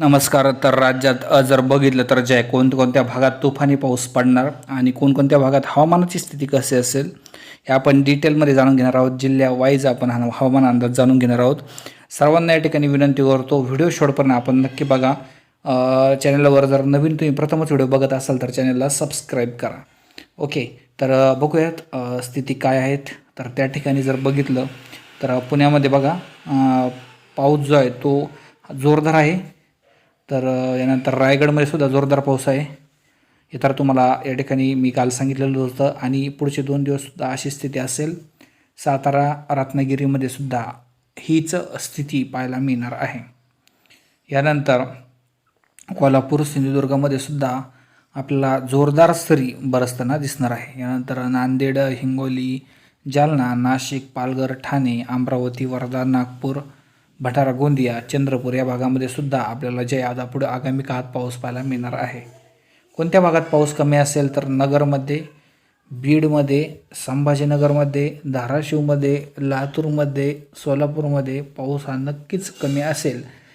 नमस्कार तर राज्यात जर बघितलं तर जे कोणकोणत्या भागात तुफानी पाऊस पडणार आणि कोणकोणत्या भागात हवामानाची स्थिती कशी असेल हे आपण डिटेलमध्ये जाणून घेणार आहोत. जिल्ह्या वाईज आपण हा हवामान अंदाज जाणून घेणार आहोत. सर्वांना या ठिकाणी विनंती करतो व्हिडिओ शॉर्टपर्यंत आपण नक्की बघा. चॅनलवर जर नवीन तुम्ही प्रथमच व्हिडिओ बघत असाल तर चॅनलला सबस्क्राईब करा. ओके तर बघूयात स्थिती काय आहेत. तर त्या ठिकाणी जर बघितलं तर पुण्यामध्ये बघा पाऊस जो आहे तो जोरदार आहे. तर यानंतर रायगडमध्ये सुद्धा जोरदार पाऊस आहे. हे तर तुम्हाला या ठिकाणी मी काल सांगितलेलं होतं आणि पुढचे दोन दिवससुद्धा अशी स्थिती असेल. सातारा रत्नागिरीमध्ये सुद्धा हीच स्थिती पाहायला मिळणार आहे. यानंतर कोल्हापूर सिंधुदुर्गामध्ये सुद्धा आपल्याला जोरदार सरी बरसताना दिसणार आहे. यानंतर नांदेड हिंगोली जालना नाशिक पालघर ठाणे अमरावती वर्धा नागपूर भटारा गोंदिया चंद्रपूर या भागामध्ये सुद्धा आपल्याला जे आता आगामी काळात पाऊस पाहायला मिळणार आहे. कोणत्या भागात पाऊस कमी असेल तर नगरमध्ये बीडमध्ये संभाजीनगरमध्ये धाराशिवमध्ये लातूरमध्ये सोलापूरमध्ये पाऊस हा नक्कीच कमी असेल.